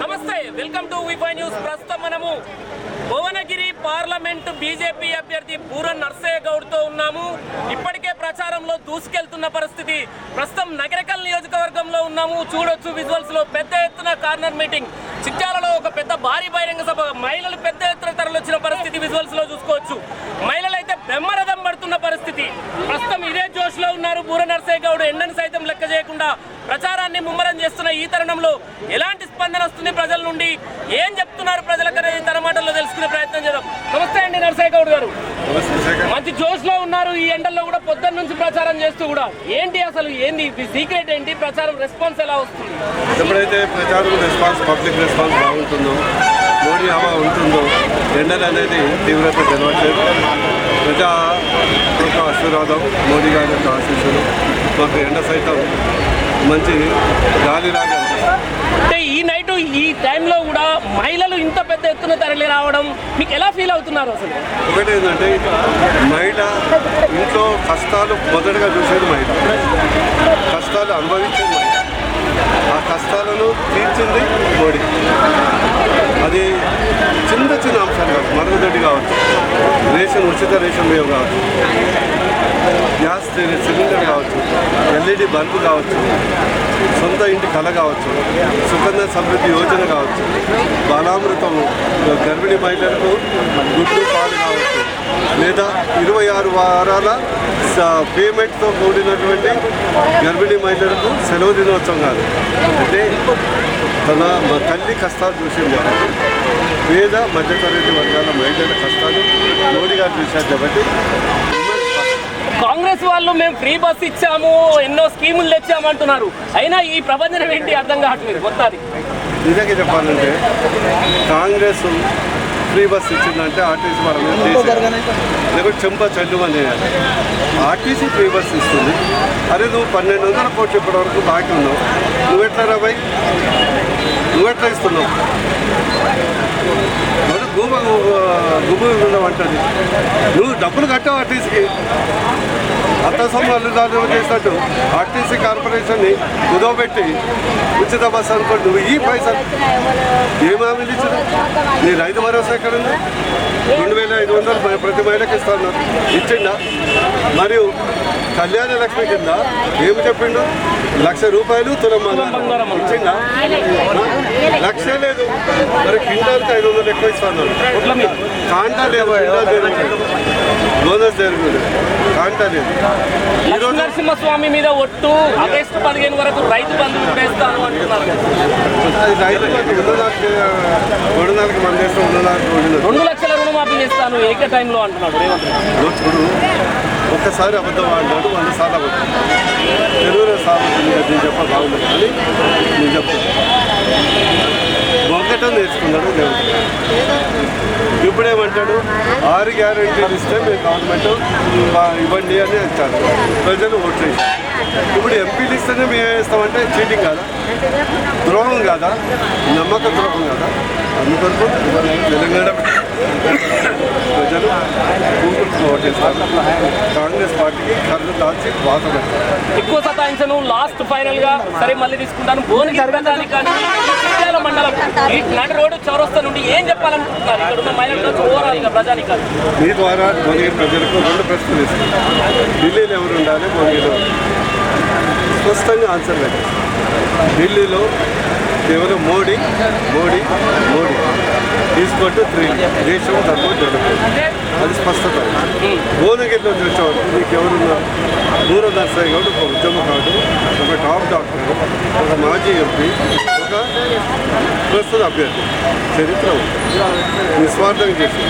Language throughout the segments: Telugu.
నమస్తే వెల్కమ్ టు విఫై న్యూస్. ప్రస్తుతం మనము భువనగిరి పార్లమెంట్ బీజేపీ అభ్యర్థి పూరన్ నర్సయ్య గౌడ్తో ఉన్నాము. ఇప్పటికే ప్రచారంలో దూసుకెళ్తున్న పరిస్థితి. ప్రస్తుతం నగరకల్ నియోజకవర్గంలో ఉన్నాము. చూడొచ్చు విజువల్స్లో పెద్ద ఎత్తున కార్నర్ మీటింగ్. చిట్యాలలో ఒక పెద్ద భారీ బహిరంగ సభ. మహిళలు పెద్ద ఎత్తున తరలివచ్చిన పరిస్థితి విజువల్స్లో చూసుకోవచ్చు. మహిళలు అయితే బ్రహ్మరథం పడుతున్న పరిస్థితి. ప్రస్తుతం ఇదే జోష్లో ఉన్నారు బూర నర్సయ్య గౌడ్ ఎండను సైతం లెక్క చేయకుండా ప్రచారాన్ని ముమ్మరం చేస్తున్న ఈ తరుణంలో ఎలాంటి స్పందన వస్తుంది ప్రజల నుండి? ఏం చెప్తున్నారు ప్రజలకు అనేది తన మాటల్లో తెలుసుకునే ప్రయత్నం చేద్దాం. నమస్తే అండి నర్సయ్య గౌడ్ గారు. మంచి జోష్లో ఉన్నారు. ఈ ఎండల్లో కూడా పొద్దున్న నుంచి ప్రచారం చేస్తూ కూడా. ఏంటి అసలు ఏంది? సీక్రెట్ ఏంటి? ప్రచారం రెస్పాన్స్ ఎలా వస్తుంది? ఎప్పుడైతే ప్రచారం రెస్పాన్స్ పబ్లిక్ రెస్పాన్స్ బాగుంటుందో మోడీ హవా ఉంటుందో ఎండలు అనేది తీవ్రత తెలవట్లేదు. ప్రజా యొక్క ఆశీర్వాదం మోడీ గారి యొక్క ఆశీస్సులు మాకు ఎండ సైతం మంచి గాలిలాగా అనిపిస్తుంది. అంటే ఈ నైట్ ఈ టైంలో కూడా మహిళలు ఇంత పెద్ద ఎత్తున తరలి రావడం మీకు ఎలా ఫీల్ అవుతున్నారు అసలు? ఒకటి ఏంటంటే మహిళ ఇంట్లో కష్టాలు మొదటగా చూసేది మహిళ. కష్టాలు అనుభవించేది మహిళ. ఆ కష్టాలను తీర్చింది మోడీ అది చిన్న చిన్న అంశాలు కావచ్చు మరుగుదొడ్డి కావచ్చు. రేషన్ ఉచిత రేషన్ బియ్యం కావచ్చు. గ్యాస్ కావచ్చు ఎల్ఈడి బల్బు కావచ్చు సొంత ఇంటి కళ కావచ్చు సుకన్య సమృద్ధి యోజన కావచ్చు బాలామృతం గర్భిణీ మహిళలకు గుడ్డు పాలు కావచ్చు లేదా ఇరవై ఆరు వారాల పేమెంట్తో కూడినటువంటి గర్భిణీ మహిళలకు సెలవు దినోత్సవం కాదు. అంటే తన మా తల్లి కష్టాలు చూసింది కాబట్టి పేద మధ్యతరగతి వర్గాల మహిళల కష్టాలు మోడీ గారు చూశారు కాబట్టి కాంగ్రెస్ వాళ్ళు మేము ఫ్రీ బస్ ఇచ్చాము ఎన్నో స్కీములు తెచ్చాము అంటున్నారు అయినా ఈ ప్రబంధనం ఏంటి అర్థం కావట్లేదు మొత్తానికి. నిజంగా చెప్పాలంటే కాంగ్రెస్ ఫ్రీ బస్ ఇచ్చిందంటే ఆర్టీసీ వాళ్ళ మీద. లేకపోతే చెంప చల్లుమని ఆర్టీసీ ఫ్రీ బస్ ఇస్తుంది. అరే నువ్వు పన్నెండు వందల కోట్లు ఇప్పటి వరకు బాకీ ఉన్నావు. నువ్వెట్లా రాబాయ్ నువ్వెట్లా ఇస్తున్నావు? భూమ భూమి ఉండమంటది నువ్వు డబ్బులు కట్టావు ఆర్టీసీకి. అత్త సంబంధాలు దాని చేసినట్టు. ఆర్టీసీ కార్పొరేషన్ని కుదవబెట్టి ఉచిత బస్సు అనుకోండి. నువ్వు ఈ పైసలు ఏం హామీలు ఇచ్చిన నీ రైతు భరోసా ఎక్కడ ఉంది రెండు వేల ఐదు వందలు ప్రతి మహిళకి ఇస్తాను ఇచ్చిండా? మరియు కళ్యాణ లక్ష్మి కింద ఏమి చెప్పిండు? లక్ష రూపాయలు తులం బంగారం ఇచ్చిండా? లక్ష లేదు. మరి క్వింటాల్కి ఐదు వందలు ఎక్కువ ఇస్తాను. కాంటా లేదు బోనస్ జరుగుతుంది కాంటా లేదు. నరసింహస్వామి మీద ఒట్టు ఆగస్టు పదిహేను వరకు రైతు బంధు వేస్తాను అంటున్నారు. రైతు రెండు నాలుగు మంది రెండు లక్షల రుణమాఫీ చేస్తాను ఏక టైంలో అంటున్నాడు రేవంత్ ఒక్కసారి అబద్ధం ఆడినాడు వంద సార్లు అబద్ధం తెలుగులో సాగుతుంది నేను చెప్ప బాగుంది అని నేను చెప్తాను ఒకటం నేర్చుకున్నాడు దేవుడు. ఇప్పుడేమంటాడు? ఆరు గ్యారంటీలు ఇస్తే మేము గవర్నమెంట్ ఇవ్వండి అని అంటారు ప్రజలు ఓట్లు ఇప్పుడు ఎంపీలు ఇస్తేనే మేము వేస్తామంటే చీటింగ్ కాదా? ద్రోహం కాదా? నమ్మక ద్రోహం కాదా? అందుకొరకు తెలంగాణ ప్రజలు కూతురు ఓటేస్తారు కాంగ్రెస్ పార్టీకి కళ్ళు దాల్చి వాత ఎక్కువ సతాయించను లాస్ట్ ఫైనల్గా సరే మళ్ళీ తీసుకుంటాను. కానీ చిట్యాల మండలం నడి రోడ్డు చౌరస్తా నుండి ఏం చెప్పాలనుకుంటున్నారు? ఇక్కడ ఉన్న మహిళలకు ఓవరాల్గా ప్రజానికాలు మీ ద్వారా ప్రజలకు రెండు ప్రశ్నలు ఢిల్లీలో ఎవరు ఉండాలి? స్పష్టంగా ఆన్సర్ లేదు. ఢిల్లీలో కేవలం మోడీ మోడీ మోడీ. తీసుకుంటూ త్రీ దేశం తక్కువ జరుగుతుంది అది స్పష్టత. భువనగిరిలో చూసేవాడు మీకు ఎవరున్నా దూరదర్శన్ కాబట్టి ఒక ఉద్యమకారుడు ఒక టాప్ డాక్టర్ ఒక మాజీ ఎంపీ ఒక ప్రస్తుత అభ్యర్థి. చరిత్ర ఉంది. నిస్వార్థంగా చేసి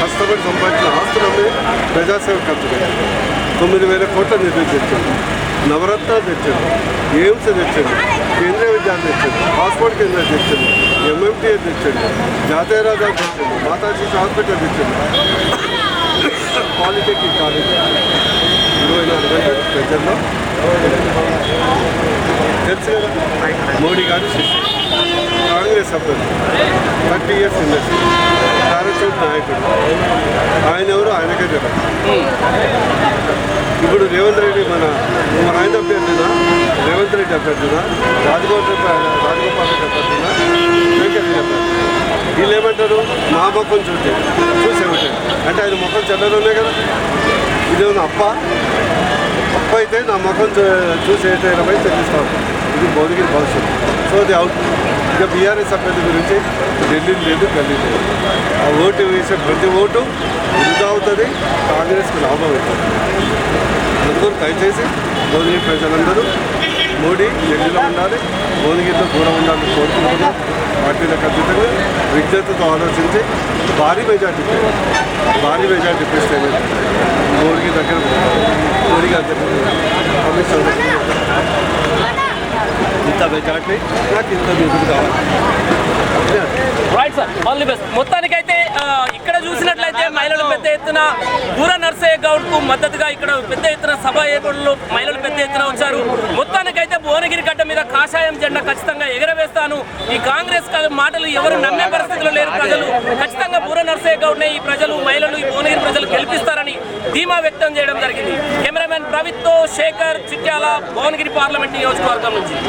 కష్టపడి సంపాదించిన ఆస్తులన్నీ ప్రజాసేవ ఖర్చు పెట్టారు తొమ్మిది వేల కోట్ల నిధులు తెచ్చాడు నవరత్నాలు తెచ్చాడు ఎయిమ్స్ తెచ్చారు. కేంద్రీయ విద్యాలయం తెచ్చాడు పాస్పోర్ట్ కేంద్రాలు తెచ్చాడు ఎంఎంటీఏ తెచ్చారు. జాతీయ రహదారి తెచ్చాడు మాతాజీ హాస్పిటల్ తెచ్చాడు పాలిటెక్నిక్ కాలేజ్. ఇరవై నాలుగు గంటలు ప్రజల్లో తెలుసు కదా మోడీ గారు కాంగ్రెస్ అభ్యర్థి. థర్టీ ఇయర్స్ ఇండస్ట్రీ కార్యక్రమ నాయకుడు. ఆయన ఎవరు? ఆయనకే తెలియదు ఇప్పుడు రేవంత్ రెడ్డి మన మన ఆయన అభ్యర్థిన? రేవంత్ రెడ్డి అభ్యర్థిన? రాజగోపాల్ రెడ్డి రాజగోపాల్ రెడ్డి అభ్యర్థిన? వీళ్ళు ఏమంటారు నా ముఖం చూస్తే చూసే అంటే ఆయన ముఖం చెడ్డలోనే కదా. ఇదేమన్నా అప్ప? అయితే నా ముఖం చూ- చూసి ఇరవై చెల్లిస్తాను ఇది భువనగిరి భవిష్యత్ సో అది అవుట్ ఇక బీఆర్ఎస్ అభ్యర్థి గురించి ఢిల్లీ లేదు గల్లీ లేదు ఆ ఓటు వేసే ప్రతి ఓటు వృధా అవుతుంది కాంగ్రెస్కి లాభం అవుతుంది అందరూ దయచేసి భువనగిరి ప్రజలందరూ మోడీ ఢిల్లీలో ఉండాలి భువనగిరిలో దూరం ఉండాలని కోరుకుంటున్నాం పార్టీలకు అతీతంగా విజ్ఞతతో ఆలోచించి భారీ మెజార్టీ భారీ మెజార్టీ ఇప్పిస్తే మోడీకి దగ్గర మోడీ గారి దగ్గర కమిషన్ ఇంత మెజార్టీ నాకు ఇంత నిధులు కావాలి. Right sir all the best మొత్తానికి చూసినట్లయితే మహిళలు పెద్ద ఎత్తున దూర నర్సయ్య గౌడ్కు మద్దతుగా ఇక్కడ పెద్ద ఎత్తున సభ ఏర్పాట్లు మహిళలు పెద్ద ఎత్తున వచ్చారు. మొత్తానికైతే భువనగిరి గడ్డ మీద కాషాయం జెండా ఖచ్చితంగా ఎగరవేస్తాను. ఈ కాంగ్రెస్ మాటలు ఎవరు నమ్మే పరిస్థితిలో లేరు ప్రజలు. ఖచ్చితంగా బూర నర్సయ్య గౌడ్ ఈ ప్రజలు మహిళలు ఈ భువనగిరి ప్రజలు గెలిపిస్తారని ధీమా వ్యక్తం చేయడం జరిగింది. కెమెరామెన్ ప్రవీత్ శేఖర్ చిట్యాల భువనగిరి పార్లమెంట్ నియోజకవర్గం నుంచి.